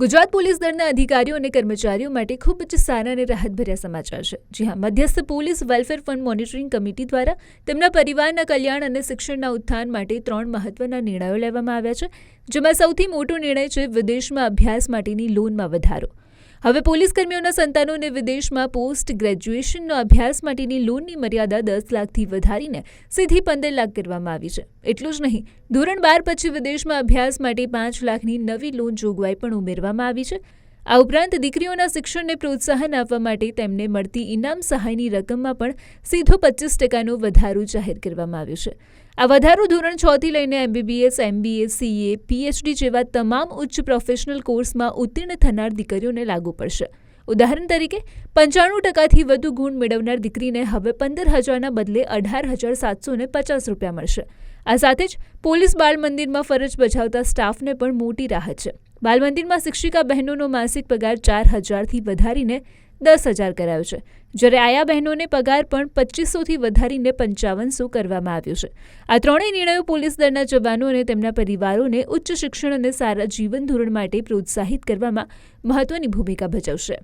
Gujarat police દળના અધિકારીઓ અને કર્મચારીઓ માટે ખૂબ જ સારા અને રાહતભર્યા સમાચાર છે. જ્યાં મધ્યસ્થ police welfare fund monitoring committee દ્વારા તેમના પરિવારના કલ્યાણ અને શિક્ષણના ઉત્થાન માટે ત્રણ મહત્વના નિર્ણયો લેવામાં આવ્યા છે, જેમાં સૌથી મોટો નિર્ણય છે, વિદેશમાં અભ્યાસ માટેની લોનમાં વધારો. હવે પોલીસ કર્મીઓના સંતાનોને વિદેશમાં પોસ્ટ ગ્રેજ્યુએશનનો અભ્યાસ માટેની લોનની મર્યાદા દસ લાખથી વધારીને સીધી પંદર લાખ કરવામાં આવી છે. એટલું જ નહીં, ધોરણ બાર પછી વિદેશમાં અભ્યાસ માટે પાંચ લાખની નવી લોન જોગવાઈ પણ ઉમેરવામાં આવી છે. આ ઉપરાંત દીકરીઓના શિક્ષણને પ્રોત્સાહન આપવા માટે તેમને મળતી ઇનામ સહાયની રકમમાં પણ સીધો પચીસ ટકાનો વધારો જાહેર કરવામાં આવ્યો છે. આ વધારો ધોરણ છથી લઈને એમબીબીએસ એમબીએ સીએ પીએચડી જેવા તમામ ઉચ્ચ પ્રોફેશનલ કોર્સમાં ઉત્તીર્ણ થનાર દીકરીઓને લાગુ પડશે. ઉદાહરણ તરીકે, પંચાણું ટકાથી વધુ ગુણ મેળવનાર દીકરીને હવે પંદર હજારના બદલે અઢાર હજાર સાતસો ને પચાસ રૂપિયા મળશે. આ સાથે જ પોલીસ બાળ મંદિરમાં ફરજ બજાવતા સ્ટાફને પણ મોટી રાહત છે. બાલ મંદિરમાં શિક્ષિકા બહેનોનો માસિક પગાર ચાર હજારથી વધારીને દસ હજાર કરાયો છે. જ્યારે આયા બહેનોને પગાર પણ પચીસોથી વધારીને પંચાવનસો કરવામાં આવ્યો છે. આ ત્રણેય નિર્ણયો પોલીસ દળના જવાનો અને તેમના પરિવારોને ઉચ્ચ શિક્ષણ અને સારા જીવન ધોરણ માટે પ્રોત્સાહિત કરવામાં મહત્વની ભૂમિકા ભજવશે.